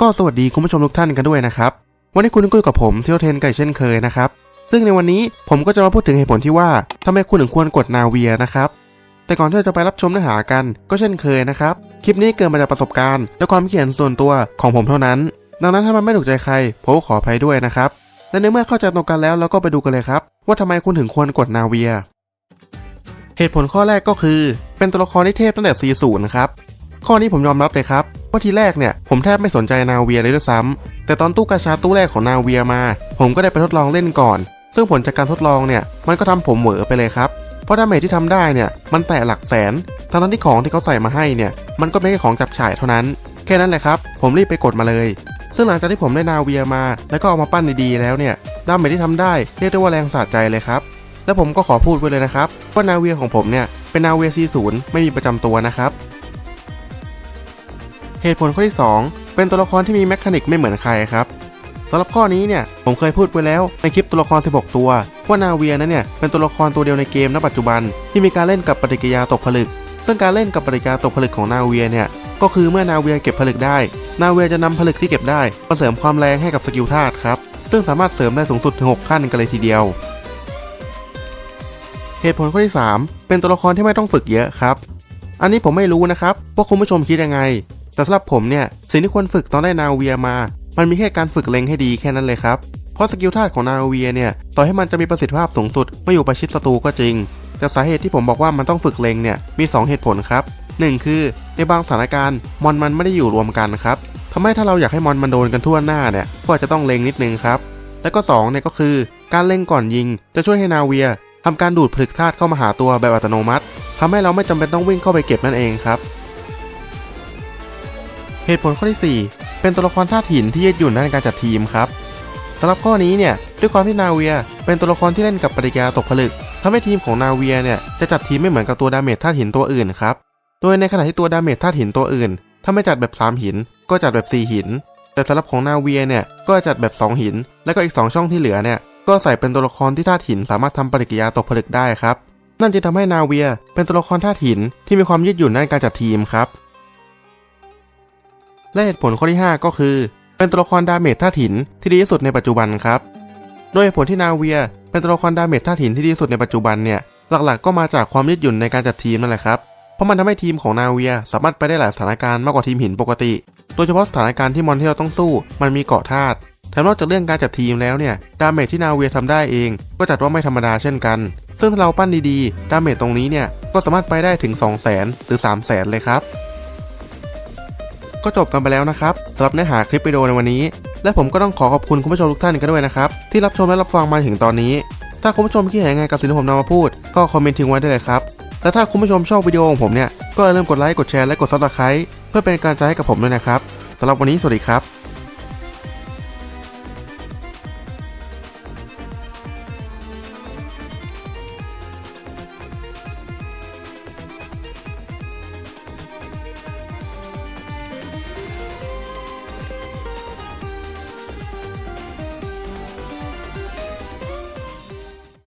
ก็สวัสดีคุณผู้ชมทุกท่านกันด้วยนะครับ วันนี้คุณก็อยู่กับผมเซียวเทนไก่เช่นเคยนะครับ ซึ่งในวันนี้ผมก็จะมาพูดถึงเหตุผลที่ว่าทำไมคุณถึงควรกดนาเวียนะครับ แต่ก่อนที่เราจะไปรับชมเนื้อหากันก็เช่นเคยนะครับ คลิปนี้เกิดมาจากประสบการณ์และความคิดเห็นส่วนตัวของผมเท่านั้น ดังนั้นถ้ามันไม่ถูกใจใครผมขออภัยด้วยนะครับ และในเมื่อเข้าใจตรงกันแล้วเราก็ไปดูกันเลยครับ ว่าทำไมคุณถึงควรกดนาเวีย เหตุผลข้อแรกก็คือ เป็นตัวละครที่เทพตั้งแต่ซีศูนย์นะครับ ข้อนี้ผมยอมรับเลยครับ ว่าทีแรกเนี่ยผมแทบไม่สนใจนาเวียเลยด้วยซ้ำแต่ตอนตู้กาชาตู้แรกของนาเวียมา ผมก็ได้ไปทดลองเล่นก่อน ซึ่งผลจากการทดลองเนี่ยมันก็ทำผมเหวอไปเลยครับเพราะดาเมจที่ทำได้เนี่ยมันแตะหลักแสนทั้งนั้นที่ของที่เขาใส่มาให้เนี่ยมันก็ไม่ใช่ของจับฉ่ายเท่านั้น แค่นั้นแหละครับ ผมรีบไปกดมาเลย ซึ่งหลังจากที่ผมได้นาเวียมา แล้วก็เอามาปั้นดีๆแล้วเนี่ยดาเมจที่ทำได้เรียกได้ว่าแรงสะใจเลยครับและผมก็ขอพูดไว้เลยนะครับว่านาเวียของผมเนี่ยเป็นนาเวีย 40 ไม่มีประจำตัวนะครับ เหตุผลข้อที่ 2 เป็นตัวละครที่มีแมคานิกไม่เหมือนใครครับสำหรับข้อนี้เนี่ยผมเคยพูดไปแล้วในคลิปตัวละคร 16 ตัว ว่านาเวียนั้นเนี่ยเป็นตัวละครตัวเดียวในเกมณปัจจุบัน ที่มีการเล่นกับปฏิกิริยาตกผลึก ซึ่งการเล่นกับปฏิกิริยาตกผลึกของนาเวียเนี่ยก็คือเมื่อนาเวียเก็บผลึกได้ นาเวียจะนำผลึกที่เก็บได้มาเสริมความแรงให้กับสกิลธาตุครับซึ่งสามารถเสริมได้สูงสุดถึง6ขั้นกันเลยทีเดียว เหตุผลข้อที่ 3 เป็นตัวละครที่ไม่ต้องฝึกเยอะครับ อันนี้ผมไม่รู้นะครับว่าคุณผู้ชมคิดยังไง แต่สำหรับผมเนี่ยสิ่งที่ควรฝึกตอนได้นาเวียมา มันมีแค่การฝึกเล็งให้ดีแค่นั้นเลยครับ เพราะสกิลธาตุของนาเวียเนี่ยต่อให้มันจะมีประสิทธิภาพสูงสุดเมื่อยู่ประชิดศัตรูก็จริง แต่สาเหตุที่ผมบอกว่ามันต้องฝึกเล็งเนี่ยมี 2 เหตุผลครับ 1 คือในบางสถานการณ์มอนมันไม่ได้อยู่รวมกันครับทำให้ถ้าเราอยากให้มอนมันโดนกันทั่วหน้าเนี่ยก็อาจจะต้องเล็งนิดนึงครับและก็2เนี่ยก็คือ การเล็งก่อนยิง จะช่วยให้นาเวียทำการดูดผลึกธาตุเข้ามาหาตัวแบบอัตโนมัติทำให้เราไม่จำเป็นต้องวิ่งเข้าไปเก็บนั่นเองครับ เหตุผลข้อที่ 4 เป็นตัวละครธาตุหินที่ยืดหยุ่นในการจัดทีมครับสำหรับข้อนี้เนี่ยด้วยความที่นาเวีย เป็นตัวละครที่เล่นกับปฏิกิริยาตกผลึกทำให้ทีมของนาเวียเนี่ยจะจัดทีมไม่เหมือนกับตัวดาเมจธาตุหินตัวอื่นครับโดยในขณะที่ตัวดาเมจธาตุหินตัวอื่น ถ้าไม่จัดแบบ 3 หิน ก็จัดแบบ 4 หิน แต่สำหรับของนาเวียเนี่ยก็จัดแบบ 2 หิน แล้วก็อีก 2 ช่องที่เหลือเนี่ยก็ใส่เป็นตัวละครที่ธาตุหินสามารถทำปฏิกิริยาตกผลึกได้ครับนั่นจะทำให้นาเวีย เป็นตัวละครธาตุหินที่มีความยืดหยุ่นในการจัดทีมครับ และเหตุผลข้อที่ 5 ก็คือ เป็นตัวละครดาเมจธาตุหินที่ดีที่สุดในปัจจุบันครับ โดยเหตุผลที่นาเวีย เป็นตัวละครดาเมจธาตุหินที่ดีที่สุดในปัจจุบันเนี่ยหลักๆ ก็มาจากความยืดหยุ่นในการจัดทีมนั่นแหละครับเพราะมันทำให้ทีมของนาเวียสามารถไปได้หลายสถานการณ์มากกว่าทีมหินปกติ โดยเฉพาะสถานการณ์ที่มอนที่เราต้องสู้ มันมีเกาะธาตุแถมนอกจากเรื่องการจัดทีมแล้วเนี่ยดาเมจที่นาเวียทำได้เอง ก็จัดว่าไม่ธรรมดาเช่นกัน ซึ่งถ้าเราปั้นดีๆ ดาเมจตรงนี้เนี่ยก็สามารถไปได้ถึง 2 0 0 0 0 0 หรือ 3 0 0 0 0 0 เลยครับ ก็จบกันไปแล้วนะครับสำหรับเนื้อหาคลิปวิดีโอในวันนี้ และผมก็ต้องขอขอบคุณคุณผู้ชมทุกท่านกันด้วยนะครับที่รับชมและรับฟังมาถึงตอนนี้ ถ้าคุณผู้ชมคิดเห็นยังไงกับสิ่งที่ผมนำมาพูด ก็คอมเมนต์ทิ้งไว้ได้เลยครับและถ้าคุณผู้ชมชอบวิดีโอของผมเนี่ยก็อย่าลืมกดไลค์กดแชร์และกดซับสไครต์เพื่อเป็นกำลังใจให้กับผมด้วยนะครับสำหรับวันนี้สวัสดีครับ